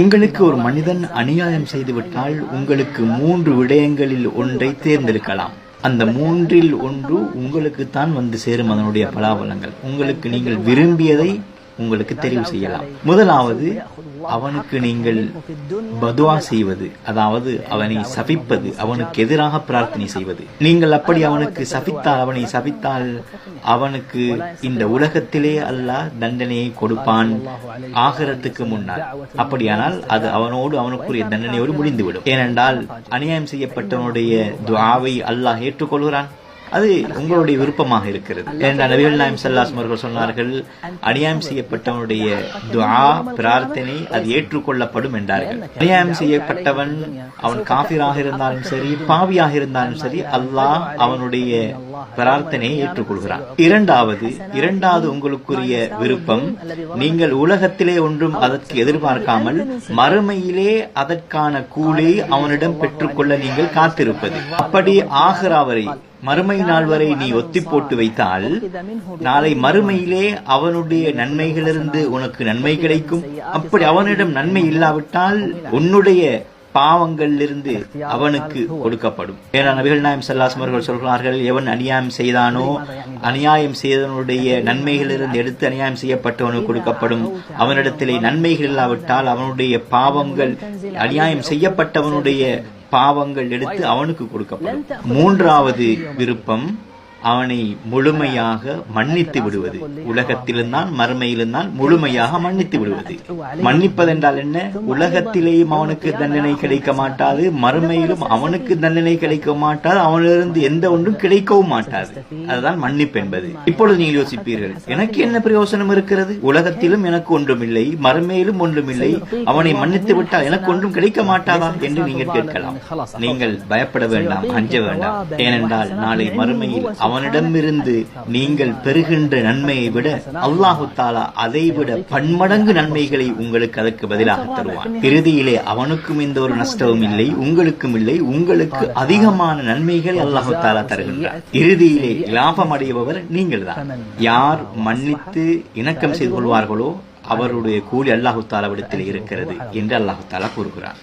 உங்களுக்கு ஒரு மனிதன் அநியாயம் செய்துவிட்டால் உங்களுக்கு மூன்று விடயங்களில் ஒன்றை தேர்ந்தெடுக்கலாம். அந்த மூன்றில் ஒன்று உங்களுக்கு தான் வந்து சேரும் அதனுடைய பலாபலங்கள். உங்களுக்கு நீங்கள் விரும்பியதை உங்களுக்கு தெரிவு செய்யலாம். முதலாவது அவனுக்கு நீங்கள் பதுவா செய்வது அதாவது அவனை சபிப்பது அவனுக்கு எதிராக பிரார்த்தனை செய்வது. நீங்கள் அப்படி அவனுக்கு சபித்தால் அவனை சபித்தால் அவனுக்கு இந்த உலகத்திலே அல்லாஹ் தண்டனையை கொடுப்பான் ஆகரத்துக்கு முன்னால். அப்படியானால் அது அவனோடு அவனுக்குரிய தண்டனையோடு முடிந்துவிடும். ஏனென்றால் அநியாயம் செய்யப்பட்டவனுடைய துவாவை அல்லாஹ் ஏற்றுக்கொள்கிறான். அது உங்களுடைய விருப்பமாக இருக்கிறது. ஏனென்றால் நபிகள் நாயம் சல்லாஸ் அவர்கள் சொன்னார்கள் அநியாயம் செய்யப்பட்டவனுடைய துவா பிரார்த்தனை அது ஏற்றுக்கொள்ளப்படும் என்றார்கள். அநியாயம் செய்யப்பட்டவன் அவன் காபிராக இருந்தாலும் சரி பாவியாக இருந்தாலும் சரி அல்லாஹ் அவனுடைய பிரார்த்தனையை ஏற்றுக்கொள்கிறான். இரண்டாவது இரண்டாவது உங்களுக்குரிய விருப்பம் நீங்கள் உலகத்திலே ஒன்றும் அதற்கு எதிர்பார்க்காமல் மறுமையிலே அதற்கான கூலி அவனிடம் பெற்றுக்கொள்ள நீங்கள் காத்திருப்பது. அப்படி ஆகிறாவரை மறுமை நாள் வரை நீ ஒத்தி போட்டு வைத்தால் நாளை மறுமையிலே அவனுடைய நன்மைகளிலிருந்து உனக்கு நன்மை கிடைக்கும். அப்படி அவனிடம் நன்மை இல்லாவிட்டால் உன்னுடைய பாவங்களிலிருந்து அவனுக்கு கொடுக்கப்படும். ஏன்னா நபிகள் நாயம் சல்லாஸ் அவர்கள் சொல்கிறார்கள் எவன் அநியாயம் செய்தானோ அநியாயம் செய்தவனுடைய நன்மைகளிலிருந்து எடுத்து அநியாயம் செய்யப்பட்டவனுக்கு கொடுக்கப்படும். அவனிடத்திலே நன்மைகள் இல்லாவிட்டால் அவனுடைய பாவங்கள் அநியாயம் செய்யப்பட்டவனுடைய பாவங்கள் எடுத்து அவனுக்கு கொடுக்கப்படும். மூன்றாவது விருப்பம் அவனை முழுமையாக மன்னித்து விடுவது. உலகத்திலிருந்தான் மறுமையிலிருந்தான் முழுமையாக மன்னித்து விடுவது. மன்னிப்பதென்றால் என்ன? உலகத்திலேயும் அவனுக்கு தண்டனை கிடைக்க மாட்டாது மறுமையிலும் அவனுக்கு தண்டனை கிடைக்க மாட்டாது அவனிலிருந்து எந்த ஒன்றும் கிடைக்கவும் மாட்டாது. அதுதான் மன்னிப்பு என்பது. இப்பொழுது நீங்கள் யோசிப்பீர்கள் எனக்கு என்ன பிரயோசனம் இருக்கிறது? உலகத்திலும் எனக்கு ஒன்றுமில்லை மறுமையிலும் ஒன்றுமில்லை. அவனை மன்னித்து விட்டால் எனக்கு ஒன்றும் கிடைக்க மாட்டாதா? என்று நீங்கள் கேட்கலாம். நீங்கள் பயப்பட வேண்டாம் அஞ்ச வேண்டாம். ஏனென்றால் நாளை மறுமையில் அவனிடமிருந்து நீங்கள் பெறுகின்ற நன்மையை விட அல்லாஹு தாலா அதை விட பன்மடங்கு நன்மைகளை உங்களுக்கு அதற்கு பதிலாக தருவான். இறுதியிலே அவனுக்கும் எந்த ஒரு நஷ்டமும் இல்லை உங்களுக்கும் இல்லை உங்களுக்கு அதிகமான நன்மைகளை அல்லாஹு தாலா தருகின்றார் இறுதியிலே லாபம் அடைபவர் நீங்கள் தான் யார் மன்னித்து இணக்கம் செய்து கொள்வார்களோ அவருடைய கூலி அல்லாஹு தாலாவிடத்தில் இருக்கிறது என்று அல்லாஹு தாலா கூறுகிறார்